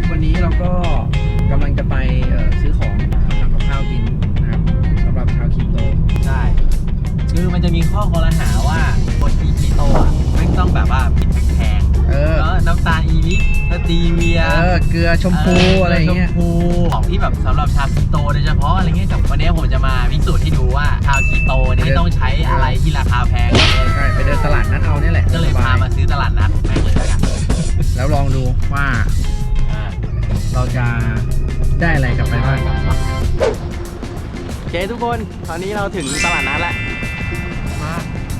ครับวันนี้เราก็กำลังจะไปเอ่อซื้อของทำกับข้าวกินนะครับสำหรับชาวคีโตใช่คือมันจะมีข้อกล่าวหาว่าคนที่คีโตอะไม่งต้องแบบว่าผิดแพงเออแล้วน้ำตาลอีลิสสตีเวียเออเกลือชมพูอะไรอย่างเงี้ยชมพูของที่แบบสำหรับชาวคีโตโดยเฉพาะอะไรเงี้ยแต่วันนี้ผมจะมาพิสูจน์ให้ดูว่าชาวคีโตเนี่ยไม่ต้องใช้อะไรที่ราคาแพงเลยใช่ไปเดินตลาดนัดเอาเนี่ยแหละก็เลยสบพามาซื้อตลาดนัดแม่งเลยแล้วกันแล้วลองดูว่าอ่า เราจะได้อะไรกลับไปบ้างโอเคทุกคน ตอนนี้เราถึงตลาดนัดแล้ว มา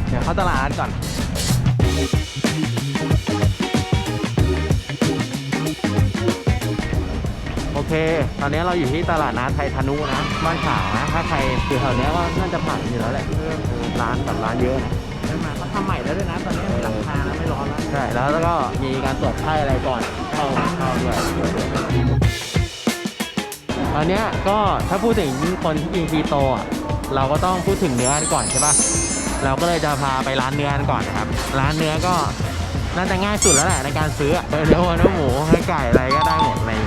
เดี๋ยวเข้าตลาดนัดก่อน โอเค ตอนนี้เราอยู่ที่ตลาดนัดไทยธนุนะ บ้านขาวนะ ถ้าใครอยู่แถวเนี้ยก็น่าจะผ่านอยู่แล้วแหละ ร้านแบบร้านเยอะนะได้มาเขาทำใหม่แล้วด้วยนะ ตอนนี้หลังคาแล้วไม่ร้อนแล้ว ใช่ แล้วก็มีการตรวจไข้อะไรก่อน เข้าเข้าด้วยตอนนี้ก็ถ้าพูดถึงคนที่กินคีโตอะเราก็ต้องพูดถึงเนื้อกันก่อนใช่ปะเราก็เลยจะพาไปร้านเนื้อกันก่อนนะครับ ร้านเนื้อก็น่าจะง่ายสุดแล้วแหละในการซื้อเนื้อวัวเนื้อหมูเนื้อไก่อะไรก็ได้หมดเลย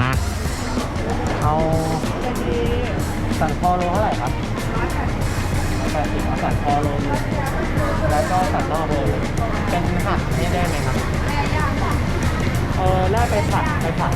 มาเอาสันคอโลเท่าไหร่ครับแปดสิบเอาสันคอโลแล้วก็สันนอกโลเป็นผัดนี่ได้ไหมครับ เออแล่ไปผัดไปผัด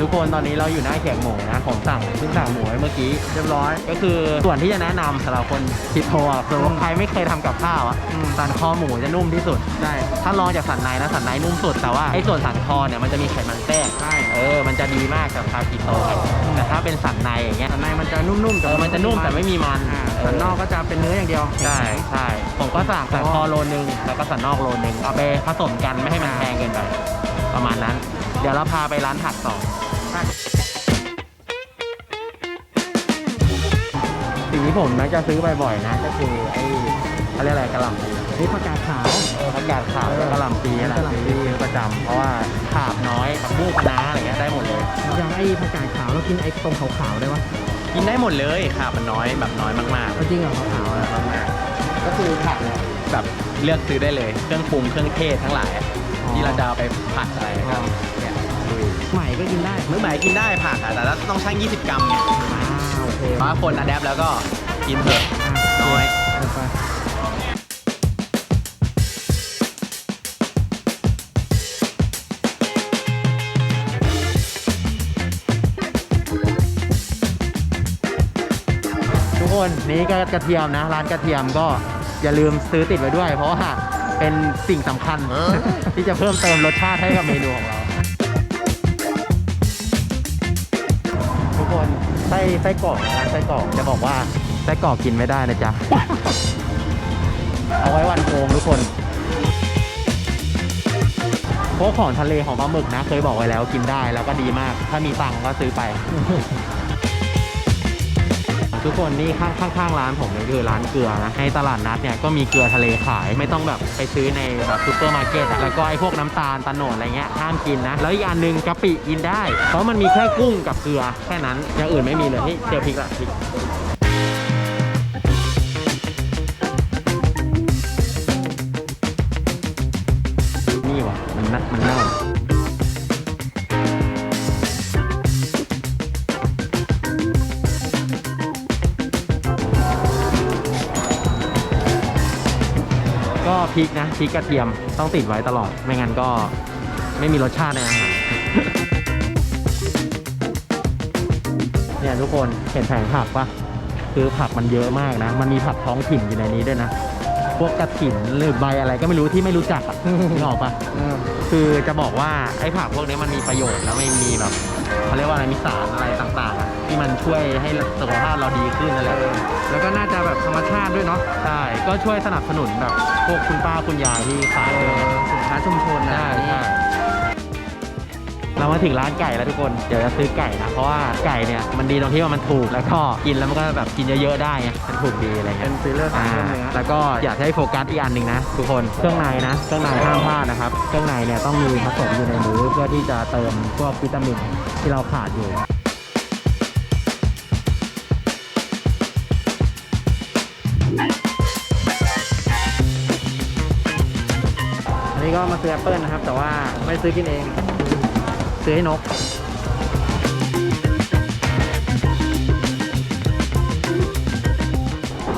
ทุกคนตอนนี้เราอยู่หน้าเขียงหมูนะผมสั่งเพิ่งสั่งหมูไว้เมื่อกี้เรียบร้อย ก็คือส่วนที่จะแนะนำสำหรับคนคิดโทอะคือว่าใครไม่เคยทำกับข้าวอะสันคอหมูจะนุ่มที่สุด ได้ ถ้าลองจากสันในนะสันในนุ่มสุดแต่ว่าไอ้ส่วนสันคอเนี่ยมันจะมีไขมันแทรกใช่ เออมันจะดีมากกับคาคิโตแต่ถ้าเป็นสันในอย่างเงี้ยสันในมันจะนุ่มๆเออมันจะนุ่มแต่ไม่มีมันอ่าเสันนอกก็จะเป็นเนื้ออย่างเดียว ใช่ใช่ผมก็สั่งสันคอโลนึงแล้วก็สันนอกโลนึงเอาไปผสมกันไม่ให้มันแพงเกินไปประมาณนั้น เดี๋ยวเราพาไปร้านผักต่อ สิ่งที่ผมมักจะซื้อบ่อยๆนะก็คือไอ้เขาเรียกอะไรกระหล่ำปีนี่ผักกาดขาวเออผักกาดขาวกับกระหล่ำปีนี่แหละกะหล่ำปีซื้อประจำเพราะว่าขาบน้อยผักบุ้งคะน้าอะไรเงี้ยได้หมดเลย อย่างไอ้ผักกาดขาวเรากินไอ้ตรงขาวๆได้ปะกินได้หมดเลยขาบมันน้อยแบบน้อยมากเอาจริงเหรอขาวๆอะๆมากๆก็คือผักเนี่ยแบบเลือกซื้อได้เลย เครื่องปรุงเครื่องเทศทั้งหลาย ที่เราจะเอาไปผัดอะไรก็เนี่ยลุย ใหม่ก็กินได้มื้อใหม่กินได้ผักอะแต่ต้องชั่ง 20 กรัมไงอ่าโอเคเพราะว่าคนอะแดปแล้วก็กินเถอะน้อยไปทุกคนนี่ก็กระเทียมนะ ร้านกระเทียมก็อย่าลืมซื้อติดไว้ด้วย เพราะว่าเป็นสิ่งสำคัญที่จะเพิ่มเติมรสชาติให้กับเมนูของเรา ไส้ไส้กรอกนะร้านไส้กรอกจะบอกว่าไส้กรอกกินไม่ได้นะจ๊ะ เอาไว้วันโกงทุกคนพวกของทะเลของปลาหมึกนะ เคยบอกไว้แล้วกินได้แล้วก็ดีมาก ถ้ามีตังค์ก็ซื้อไป ทุกคนนี่ข้างข้างข้างร้านผมเนี่ยคือร้านเกลือนะในตลาดนัดเนี่ยก็มีเกลือทะเลขายไม่ต้องแบบไปซื้อในแบบซูเปอร์มาร์เก็ตอะแล้วก็ไอ้พวกน้ำตาลตะโนดอะไรเงี้ยห้ามกินนะ แล้วอีกอันหนึ่งกะปิกินได้ เพราะมันมีแค่กุ้งกับเกลือแค่นั้นอย่างอื่นไม่มีเลยที่เจอพริกละพริก ริกนะพริกกระเทียมต้องติดไว้ตลอด ไม่งั้นก็ไม่มีรสชาติในอาหารเนี่ยทุกคนเห็นแผงผักปะคือผักมันเยอะมากนะ มันมีผักท้องถิ่นอยู่ในนี้ด้วยนะ พวกกระถิ่นหรือใบอะไรก็ไม่รู้ที่ไม่รู้จักอะนึกออกปะคือจะบอกว่าไอ้ผักพวกนี้มันมีประโยชน์แล้วไม่มีแบบเขาเรียกว่าอะไรมีสารอะไรต่างๆอะ ที่มันช่วยให้สุขภาพเราดีขึ้นอะไรแล้วก็น่าจะแบบธรรมชาติด้วยเนาะใช่ก็ช่วยสนับสนุนแบบพวกคุณป้าคุณยายที่ขายเอด้วยอสินค้าชุมชนนะใช่ใช่เรามาถึงร้านไก่แล้วทุกคน เดี๋ยวจะซื้อไก่นะ เพราะว่าไก่เนี่ยมันดีตรงที่ว่ามันถูก แล้วก็กินแล้วมันก็แบบกินเยอะๆได้ไงมันถูกดีอะไรเป็เงี้นยซีเรียลสามอ่าเรื่องเลยนะแล้วก็อยากให้โฟกัสอีกอันหนึ่งนะทุกคน เครื่องในนะ เครื่องในห้ามพลาดนะครับ เครื่องในเนี่ยต้องมีผสมอยู่ในมื้อเพื่อที่จะเติมพวกวิตามินที่เราขาดอยู่ ก็มาซื้อแอปเปิลนะครับ แต่ว่าไม่ได้ซื้อกินเอง ซื้อให้นก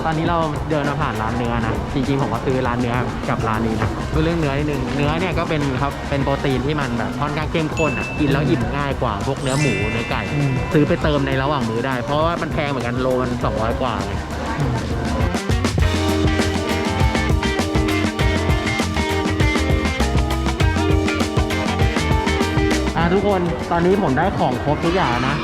ตอนนี้เราเดินมาผ่านร้านเนื้อนะ จริงๆผมก็ซื้อร้านเนื้อกับร้านนี้นะพูดเรื่องเนื้อนิดนึงเนื้อเนี่ยก็เป็นครับเป็นโปรตีนที่มันแบบค่อนข้างเข้มข้นอะกินแล้วอิ่มง่ายกว่าพวกเนื้อหมูเนื้อไก่ ซื้อไปเติมในระหว่างมื้อได้ เพราะว่ามันแพงเหมือนกันโลมัน200กว่าไงอ่ ทุกคนตอนนี้ผมได้ของครบทุกอย่างนะ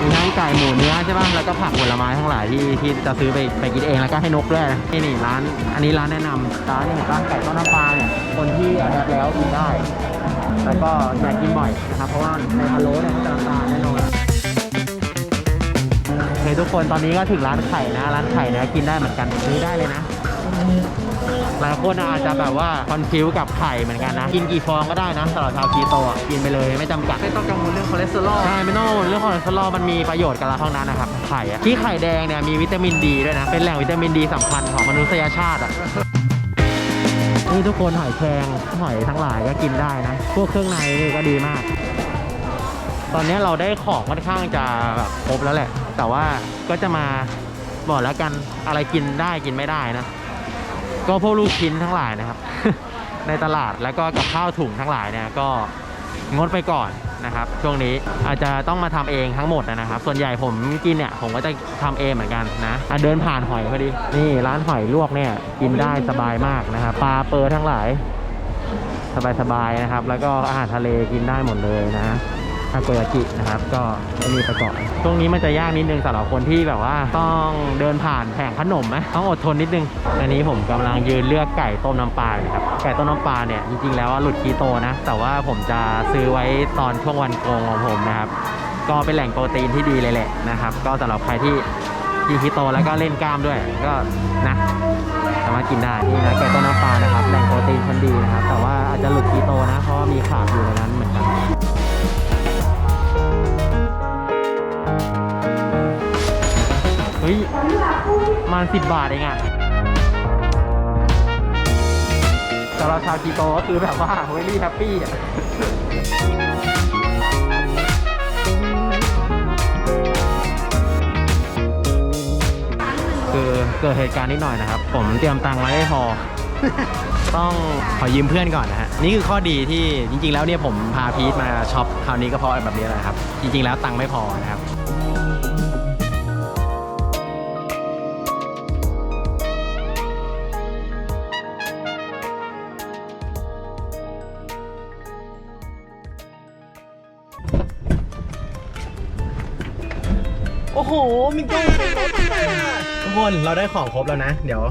มีทั้งไก่หมูเนื้อใช่ป่ะแล้วก็ผักผลไม้ทั้งหลายที่ที่จะซื้อไปไปกินเองแล้วก็ให้นกด้วยนะนี่นี่ร้าน อันนี้ร้านแนะนำร้านเนี่ยร้านไก่ต้นน้ำปลาเนี่ยคนที่อาดับแล้วกินได้ แล้วก็อยากกินบ่อยนะครับเพราะว่าในพะโล้เนี่ยเขาจะน้ำตาลแน่นอนโอเคทุกคนตอนนี้ก็ถึงร้านไข่นะร้านไข่เนี่ยกินได้เหมือนกันซื้อได้เลยนะ หลายคนอาจจะแบบว่าคอนฟิวกับไข่เหมือนกันนะ กินกี่ฟองก็ได้นะสำหรับชาวคีโตอะกินไปเลยไม่จำกัด ไม่ต้องกังวลเรื่องคอเลสเตอรอลใช่ไม่ต้องกังวลเรื่องคอเลสเตอรอลมันมีประโยชน์กับเราเท่านั้นนะครับไข่อะที่ไข่แดงเนี่ยมีวิตามินดีด้วยนะ เป็นแหล่งวิตามินดีสำคัญของมนุษยชาติอะนี่ทุกคนหอยแครงหอยทั้งหลายก็กินได้นะ พวกเครื่องในนี่ก็ดีมาก ตอนนี้เราได้ของค่อนข้างจะแบบครบแล้วแหละ แต่ว่าก็จะมาบอกแล้วกันอะไรกินได้กินไม่ได้นะ ก็พวกลูกชิ้นทั้งหลายนะครับ ในตลาดแล้วก็กับข้าวถุงทั้งหลายเนี่ยก็งดไปก่อนนะครับช่วงนี้อาจจะต้องมาทำเองทั้งหมดนะครับ ส่วนใหญ่ผมกินเนี่ยผมก็จะทำเองเหมือนกันนะะเดินผ่านหอยพอดีนี่ร้านหอยลวกเนี่ยกินได้สบายมากนะครับปลาเปอร์ทั้งหลาย สบายๆนะครับ แล้วก็อาหารทะเลกินได้หมดเลยนะาโกยากินะครับ ก็อันนี้ไปก่อนช่วงนี้มันจะยากนิดนึงสำหรับคนที่แบบว่า ต้องเดินผ่านแผงขนมไหมต้องอดทนนิดนึง อันนี้ผมกำลังยืนเลือกไก่ต้มน้ำปลาอยู่ครับ ไก่ต้มน้ำปลาเนี่ยจริงๆแล้วว่าหลุดคีโตนะ แต่ว่าผมจะซื้อไว้ตอนช่วงวันโกงของผมนะครับ ก็เป็นแหล่งโปรตีนที่ดีเลยแหละนะครับ ก็สำหรับใครที่กินคีโตแล้วก็เล่นกล้ามด้วยก็นะสามารถกินได้นี่นะแกงต้มน้ำปลานะครับแหล่งโปรตีนชั้นดีนะครับ แต่ว่าอาจจะหลุดคีโตนะเพราะมีขาบอยู่ในนั้น ฮ้ย มันสิบบาทเองอะสำหรับชาวคีโตก็คือแบบว่าเวลี่แฮปปี้อะคือเกิดเหตุการณ์นิดหน่อยนะครับ ผมเตรียมตังค์ไว้ไม่พอ ต้องขอยืมเพื่อนก่อนนะฮะ นี่คือข้อดีที่จริง ๆ แล้วเนี่ยผมพาพีทมาช็อปคราวนี้ก็เพราะแบบนี้แหละครับ จริง ๆ แล้วตังค์ไม่พอนะครับ คน เราได้ของครบแล้วนะ เดี๋ยว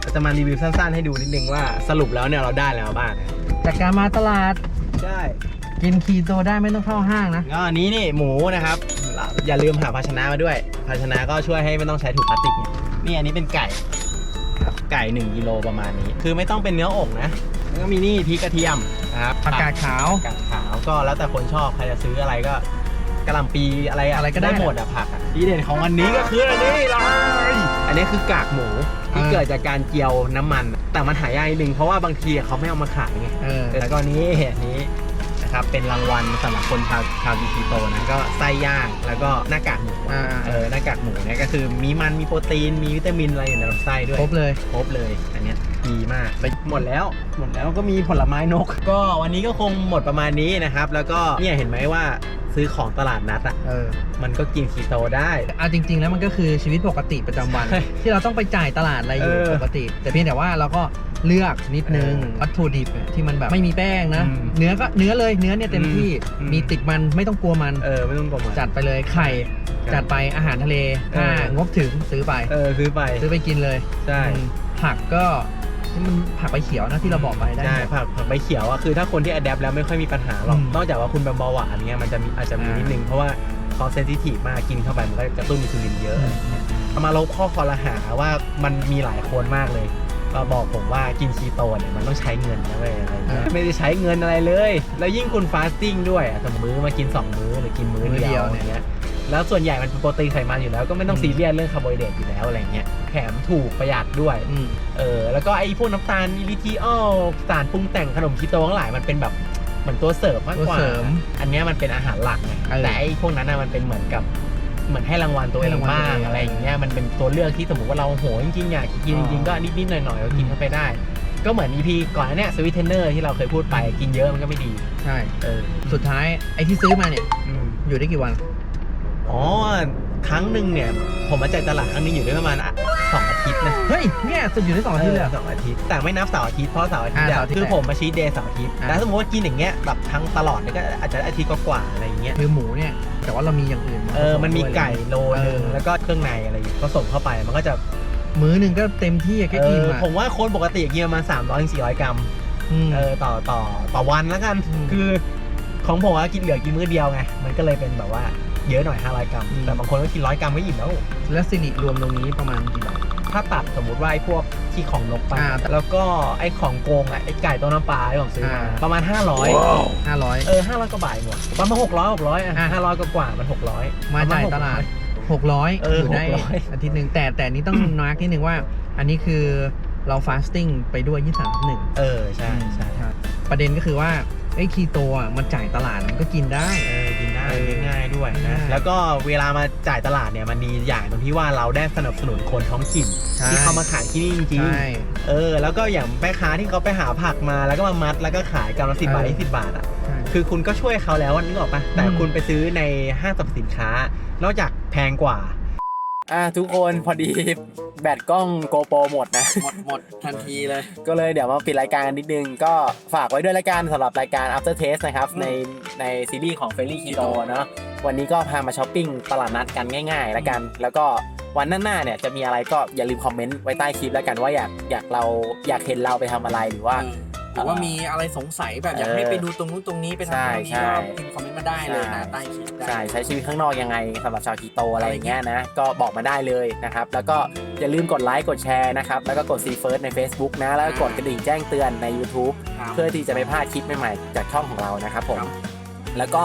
เราจะมารีวิวสั้นๆ ให้ดูนิดนึงว่าสรุปแล้วเนี่ยเราได้แล้วบ้างจากการมาตลาดใช่กินคีโตได้ไม่ต้องเข้าห้างนะก็อันนี้นี่หมูนะครับ อย่าลืมหาภาชนะมาด้วย ภาชนะก็ช่วยให้ไม่ต้องใช้ถุงพลาสติกเนี่ยนี่อันนี้เป็นไก่ครับไก่ 1กิโลประมาณนี้ คือไม่ต้องเป็นเนื้ออกนะแล้วก็มีนี่พริกกระเทียมนะครับผักกาดขาว ผักกาดขาวก็แล้วแต่คนชอบใครจะซื้ออะไรก็ก ระหล่ำปีอะไรอะไรก็ได้หมดอะผักอะที่เด่นของอันนี้ก็คืออันนี้เลย อันนี้คือกากหมูที่เออเกิดจากการเจียวน้ำมัน แต่มันหายากนิดนึงเพราะว่าบางทีเขาไม่เอามาขายไงเออ แล้วก็นี้อันนี้นะครับเป็นรางวัลสำหรับคนชาวชาวกินคีโตนะก็ไส้ย่างแล้วก็หน้ากากหมูอ่า เออหน้ากากหมูเนี่ยก็คือมีมันมีโปรตีนมีวิตามินอะไรอยู่ในลำไส้ด้วยครบเลย ครบเลยอันเนี้ยดีมากไปหมดแล้วหมดแล้วก็มีผลไม้นก ก็วันนี้ก็คงหมดประมาณนี้นะครับ แล้วก็เนี่ยเห็นไหมว่า ซื้อของตลาดนัดอะ เออมันก็กินคีโตได้ เอาจริง ๆ แล้วมันก็คือชีวิตปกติประจำวัน ใช่ที่เราต้องไปจ่ายตลาดอะไรอยู่เออปกติ แต่เพียงแต่ว่าเราก็เลือกนิดนึงเออวัตถุดิบที่มันแบบไม่มีแป้งนะ อืมเนื้อก็เนื้อเลยเนื้อเนี่ยเต็มที่อืม มีติดมันไม่ต้องกลัวมัน เออไม่ต้องกลัวมัน จัดไปเลยไข่ ครับจัดไปอาหารทะเลถ้าเอองบถึงซื้อไป เออซื้อไปซื้อไปกินเลยใช่ อืมผักก็ นี่มันผักใบเขียวนะที่เราบอกไปได้ ใช่หมดผักผักใบเขียวอะคือถ้าคนที่อัดแอปแล้วไม่ค่อยมีปัญหาหรอก อืมนอกจากว่าคุณเป็นเบาหวานเงี้ยมันจะมีอาจจะมีอ่านิ นิดนึง เพราะว่าเขาเซนซิทีฟมากกินเข้าไปมันก็กระตุ้นอินซูลินเยอะอืมเอามาลบข้อคอรหาว่ามันมีหลายคนมากเลยมาบอกผมว่ากินคีโตเนี่ยมันต้องใช้เงินนะเว้ยอะไรเงี้ยอ่าไม่ได้ใช้เงินอะไรเลย แล้วยิ่งคุณฟาสติ้งด้วยอะสมมติมื้อมากิน2มื้อหรือกินมื้อมื้อเดีเดียยววเนี่ย อย่างเงี้ย แล้วส่วนใหญ่มันเป็นโปรตีนไขมันอยู่แล้วก็ไม่ต้องอืมซีเรียสเรื่องคาร์โบไฮเดรตอยู่แล้วอะไรเงี้ยแถมถูกประหยัดด้วยอืมเออแล้วก็ไอ้พวกน้ำตาลอิลิทิออลสารปรุงแต่งขนมคีโตทั้งหลายมันเป็นแบบเหมือนตัวเสริมมากกว่า ตัวเสริมอันเนี้ยมันเป็นอาหารหลักไงเออแต่ไอ้พวกนั้นน่ะมันเป็นเหมือนกับเหมือนให้รางวัลตัวเอให้งรางวัลบ้างตัวเองอะไรอย่างเงี้ยมันเป็นตัวเลือกที่สมมติว่าเราโหจริงๆอยากกินจริงๆก็นิดๆหน่อยๆก็กินเข้าไปได้ ก็เหมือน EP ก่อนหน้าเนี้ยสวิตเทนเนอร์ที่เราเคยพูดไปกินเยอะมันก็ไม่ดี ใช่ เออสุดท้ายไอ้ที่ซื้อมาเนี่ย อืมอยู่ได้กี่วัน อ๋อ ครั้งหนึ่งเนี่ย ผมมาจ่ายตลาดครั้งหนึงอยู่ได้ประมาณอะสองอาทิตย์นะเฮ้ยเนี่ยสุดอยู่ได้สองอาทิตย์เลยเหรอ สองอาทิตย์ แต่ไม่นับเสาร์อาทิตย์เพราะเสาร์อาทิตย์อ่าอะเสาร์อาทิตย์คือผมมาชีทเดย์เสาร์อาทิตย์ อ่า แต่สมมติว่ากินอย่างเงี้ยแบบทั้งตลอดเนี่ยก็อาจจะอาทิตย์กว่าๆอะไรอย่างเงี้ย คือหมูเนี่ย แต่ว่าเรามีอย่างอื่นเออมันมีไก่โลนึงเออแล้วก็เครื่องในอะไรอย่างเงี้ยผสมเข้าไป มันก็จะมื้อหนึ่งก็เต็มที่อะแค่เอกินออะผมว่าคนปกติกินประมาณ300ถึง400กรัม ม เออต่อต่อต่อวันแล้วกัน อืม คือของผมว่ากินเหลือกินมื้อเดียวไง มันก็เลยเป็นแบบว่า เยอะหน่อย 500 กรัม อืม แต่บางคนก็กินร้อยกรัมก็อิ่มแล้ว แล้วสิริรวมตรงนี้ประมาณกี่บาท ถ้าตัดสมมุติว่าไอ้พวกที่ของนกไป อ่าแล้วก็ไอ้ของโกงอะไอ้ไก่ต้มน้ำปลาที่ผมซื้อมาอ่า ประมาณ 500 ห้าร้อย เออ 500กว่าบาทหมดประมาณ600 600อะอะ500กว่ากว่ามัน 600มาจ่ายตลาดหกร้อยเอออยู่ได้600 อาทิตย์หนึ่งแต่แต่นี่ต้องนักนิดนึงว่า อันนี้คือเราฟาสติ้งไปด้วยยี่สามหนึ่งเออ ใช่ใช่ประเด็นก็คือว่าไอ้คีโตอะมันจ่ายตลาดมันก็กินได้ เออ กินได้เออง่ายๆด้วยนะง่ายแล้วก็เวลามาจ่ายตลาดเนี่ยมันดีอย่างตรงที่ว่าเราได้สนับสนุนคนท้องถิ่นใช่ที่เขามาขายที่นี่จริงใช่ๆเออ แล้วก็อย่างแม่ค้าที่เขาไปหาผักมาแล้วก็มามัดแล้วก็ขายกำลังสิบบาทเออยี่สิบบาทอะใช่คือคุณก็ช่วยเขาแล้วนึกออกปะแต่อืมคุณไปซื้อในห้างสรรพสินค้า นอกจากแพงกว่า อะทุกคนพอดีแบตกล้องโกโปรหมดนะ หมดหมดทันทีเลย ก็เลยเดี๋ยวมาปิดรายการกันนิดนึง ก็ฝากไว้ด้วยรายการสำหรับรายการ After Taste นะครับอืมในในซีรีส์ของ f a i r y Keto เนอะวันนี้ก็พามาช้อปปิ้งตลาดนัดกันง่ายๆแล้วกัน แล้วก็วันหน้าๆเนี่ยจะมีอะไรก็อย่าลืมคอมเมนต์ไว้ใต้คลิปแล้วกันว่าอยากอยากเราอยากเห็นเราไปทำอะไรหรือว่า หรือว่ามีอะไรสงสัยแบบอยากเออให้ไปดูตรงนู้นตรงนี้ไปทำตรงนี้ใช่ก็ใช่พิมพ์คอมเมนต์มาได้เลยนะใช่ใต้คลิปได้ใช่ใช้ชีวิตข้างนอกยังไงสำหรับชาวคีโตอะไรอย่างเงี้ยนะก็บอกมาได้เลยนะครับแล้วก็อย่าลืมกดไลค์กดแชร์นะครับแล้วก็กด See First ใน Facebook นะแล้วก็กดกระดิ่งแจ้งเตือนใน YouTube ครับเพื่อที่จะไม่พลาดคลิปใหม่ๆจากช่องของเรานะครับผมครับแล้วก็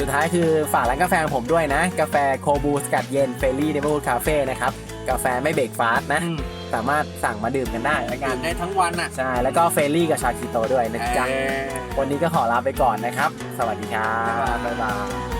สุดท้ายคือฝากร้านกาแฟของผมด้วยนะ กาแฟโคบูสกัดเย็นเฟรลี่เนเบิลคาเฟ่นะครับกาแฟไม่เบรกฟาสต์นะอืม สามารถสั่งมาดื่มกันได้แล้วกักานรได้ทั้งวันอะ ใช่แล้วก็เฟรลี่กับชาคีโตด้วยนะจ๊ะเออวันนี้ก็ขอลาไปก่อนนะครับ สวัสดีครับ บ๊ายบายบ๊ายบาย